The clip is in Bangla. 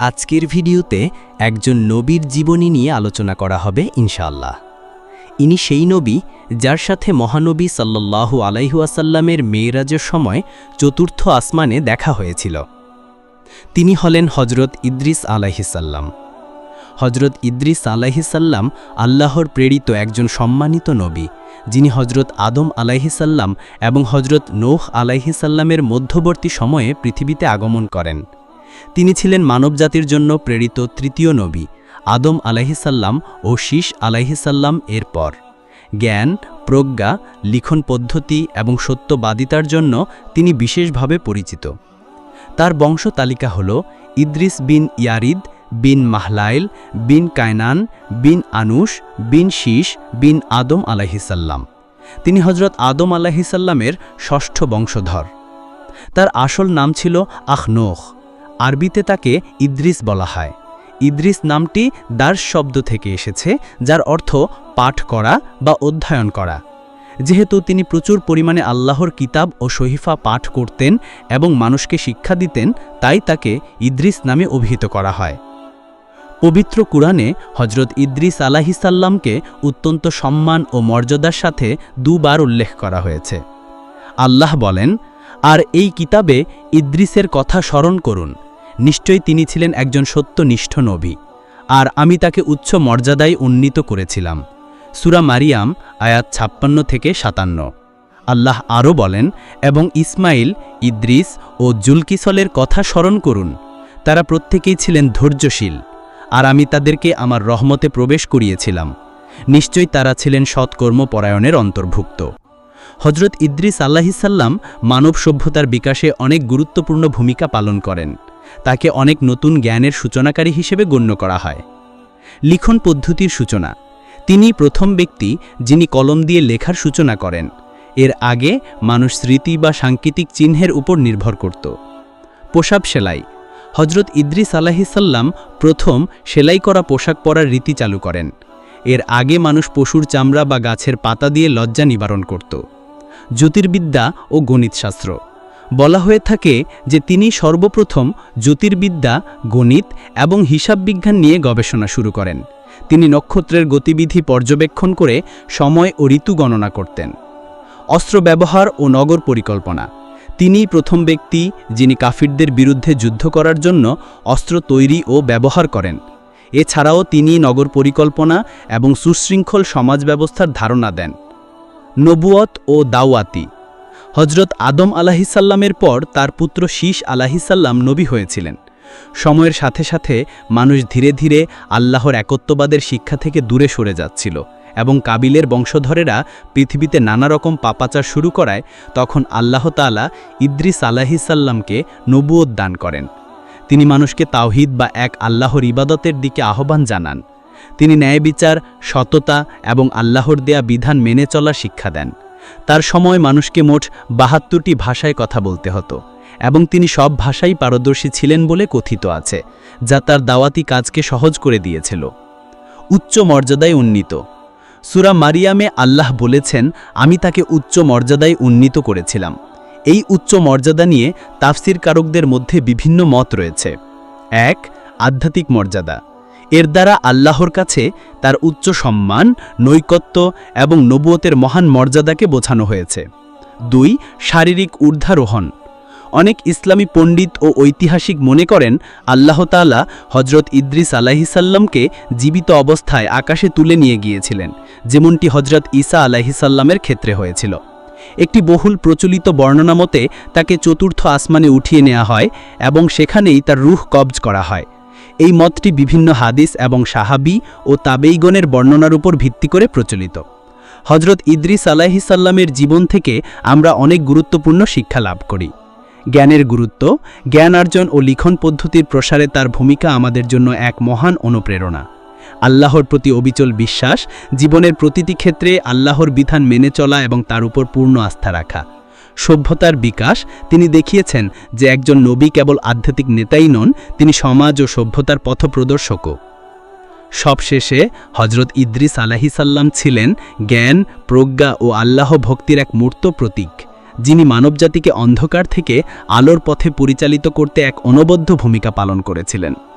আজকের ভিডিওতে একজন নবীর জীবনী নিয়ে আলোচনা করা হবে, ইনশাআল্লাহ। ইনি সেই নবী যার সাথে মহানবী সাল্লাল্লাহু আলাইহুয়াসাল্লামের মেয়েরাজের সময় চতুর্থ আসমানে দেখা হয়েছিল। তিনি হলেন হজরত ইদ্রিস আলাইহিসাল্লাম হজরত ইদ্রিস আলাইহিসাল্লাম আল্লাহর প্রেরিত একজন সম্মানিত নবী, যিনি হজরত আদম আলাইহিসাল্লাম এবং হজরত নৌহ আলাইহিসাল্লামের মধ্যবর্তী সময়ে পৃথিবীতে আগমন করেন। তিনি ছিলেন মানবজাতির জন্য প্রেরিত তৃতীয় নবী, আদম আলাইহিসাল্লাম ও শীষ আলাইহিসাল্লাম এর পর। জ্ঞান, প্রজ্ঞা, লিখন পদ্ধতি এবং সত্যবাদিতার জন্য তিনি বিশেষভাবে পরিচিত। তার বংশ তালিকা হল ইদ্রিস বিন ইয়ারিদ, বিন মাহলাইল, বিন কায়নান, বিন আনুস বিন শীষ বিন আদম আলাহিসাল্লাম তিনি হজরত আদম আলাহিসাল্লামের ষষ্ঠ বংশধর। তার আসল নাম ছিল আখনোখ। আরবিতে তাকে ইদ্রিস বলা হয়। ইদ্রিস নামটি দার্স শব্দ থেকে এসেছে, যার অর্থ পাঠ করা বা অধ্যয়ন করা। যেহেতু তিনি প্রচুর পরিমাণে আল্লাহর কিতাব ও শহীফা পাঠ করতেন এবং মানুষকে শিক্ষা দিতেন, তাই তাকে ইদ্রিস নামে অভিহিত করা হয়। পবিত্র কুরআনে হজরত ইদ্রিস আলাহিসাল্লামকে অত্যন্ত সম্মান ও মর্যাদার সাথে দুবার উল্লেখ করা হয়েছে। আল্লাহ বলেন, আর এই কিতাবে ইদ্রিসের কথা স্মরণ করুন নিশ্চয়ই তিনি ছিলেন একজন সত্যনিষ্ঠ নবী, আর আমি তাকে উচ্চ মর্যাদায় উন্নীত করেছিলাম। সুরা মারিয়াম, আয়াত ছাপ্পান্ন থেকে সাতান্ন। আল্লাহ আরও বলেন, এবং ইসমাইল, ইদ্রিস ও জুলকিসলের কথা স্মরণ করুন। তারা প্রত্যেকেই ছিলেন ধৈর্যশীল, আর আমি তাদেরকে আমার রহমতে প্রবেশ করিয়েছিলাম। নিশ্চয়ই তারা ছিলেন সৎকর্মপরায়ণের অন্তর্ভুক্ত। হজরত ইদ্রিস আল্লাহিসাল্লাম মানব সভ্যতার বিকাশে অনেক গুরুত্বপূর্ণ ভূমিকা পালন করেন। তাকে অনেক নতুন জ্ঞানের সূচনাকারী হিসেবে গণ্য করা হয়। লিখন পদ্ধতির সূচনা। তিনি প্রথম ব্যক্তি যিনি কলম দিয়ে লেখার সূচনা করেন। এর আগে মানুষ স্মৃতি বা সাংকেতিক চিহ্নের উপর নির্ভর করত। পোশাক সেলাই। হজরত ইদ্রিস আলাহিসাল্লাম প্রথম সেলাই করা পোশাক পরার রীতি চালু করেন। এর আগে মানুষ পশুর চামড়া বা গাছের পাতা দিয়ে লজ্জা নিবারণ করত। জ্যোতির্বিদ্যা ও গণিতশাস্ত্র। বলা হয়ে থাকে যে তিনি সর্বপ্রথম জ্যোতির্বিদ্যা, গণিত এবং হিসাব বিজ্ঞান নিয়ে গবেষণা শুরু করেন। তিনি নক্ষত্রের গতিবিধি পর্যবেক্ষণ করে সময় ও ঋতু গণনা করতেন। অস্ত্র ব্যবহার ও নগর পরিকল্পনা। তিনিই প্রথম ব্যক্তি যিনি কাফিরদের বিরুদ্ধে যুদ্ধ করার জন্য অস্ত্র তৈরি ও ব্যবহার করেন। এছাড়াও তিনি নগর পরিকল্পনা এবং সুশৃঙ্খল সমাজ ব্যবস্থার ধারণা দেন। নবুয়ত ও দাওয়াতি হজরত আদম আলাহিসাল্লামের পর তার পুত্র শীষ আলাহিসাল্লাম নবী হয়েছিলেন। সময়ের সাথে সাথে মানুষ ধীরে ধীরে আল্লাহর একত্ববাদের শিক্ষা থেকে দূরে সরে যাচ্ছিল এবং কাবিলের বংশধরেরা পৃথিবীতে নানা রকম পাপাচার শুরু করায় তখন আল্লাহ তালা ইদ্রিস আলাহিসাল্লামকে নবুয়ত দান করেন। তিনি মানুষকে তাওহিদ বা এক আল্লাহর ইবাদতের দিকে আহ্বান জানান। তিনি ন্যায় বিচার সততা এবং আল্লাহর দেয়া বিধান মেনে চলার শিক্ষা দেন। তার সময় মানুষকে মোট বাহাত্তরটি ভাষায় কথা বলতে হতো এবং তিনি সব ভাষাই পারদর্শী ছিলেন বলে কথিত আছে, যা তার দাওয়াতি কাজকে সহজ করে দিয়েছিল। উচ্চ মর্যাদায় উন্নীত। সুরা মারিয়ামে আল্লাহ বলেছেন, আমি তাকে উচ্চ মর্যাদায় উন্নীত করেছিলাম। এই উচ্চ মর্যাদা নিয়ে তাফসির কারকদের মধ্যে বিভিন্ন মত রয়েছে। এক, আধ্যাত্মিক মর্যাদা। এর দ্বারা আল্লাহর কাছে তার উচ্চ সম্মান, নৈকত্য এবং নবুয়তের মহান মর্যাদাকে বোঝানো হয়েছে। দুই, শারীরিক ঊর্ধ্বারোহণ। অনেক ইসলামী পণ্ডিত ও ঐতিহাসিক মনে করেন, আল্লাহ তালা হজরত ইদ্রিস আলাহিসাল্লামকে জীবিত অবস্থায় আকাশে তুলে নিয়ে গিয়েছিলেন, যেমনটি হজরত ঈসা আলাহিসাল্লামের ক্ষেত্রে হয়েছিল। একটি বহুল প্রচলিত বর্ণনা মতে, তাকে চতুর্থ আসমানে উঠিয়ে নেওয়া হয় এবং সেখানেই তার রুহ কবজ করা হয়। এই মতটি বিভিন্ন হাদিস এবং সাহাবি ও তাবেইগণের বর্ণনার উপর ভিত্তি করে প্রচলিত। হজরত ইদ্রিস আলাহিসাল্লামের জীবন থেকে আমরা অনেক গুরুত্বপূর্ণ শিক্ষা লাভ করি। জ্ঞানের গুরুত্ব, জ্ঞান অর্জন ও লিখন পদ্ধতির প্রসারে তার ভূমিকা আমাদের জন্য এক মহান অনুপ্রেরণা। আল্লাহর প্রতি অবিচল বিশ্বাস, জীবনের প্রতিটি ক্ষেত্রে আল্লাহর বিধান মেনে চলা এবং তার উপর পূর্ণ আস্থা রাখা। সভ্যতার বিকাশ, তিনি দেখিয়েছেন যে একজন নবী কেবল আধ্যাত্মিক নেতাই নন, তিনি সমাজ ও সভ্যতার পথপ্রদর্শকও। সবশেষে হজরত ইদ্রিস আলাহিসাল্লাম ছিলেন জ্ঞান, প্রজ্ঞা ও আল্লাহ ভক্তির এক মূর্ত প্রতীক, যিনি মানবজাতিকে অন্ধকার থেকে আলোর পথে পরিচালিত করতে এক অনবদ্য ভূমিকা পালন করেছিলেন।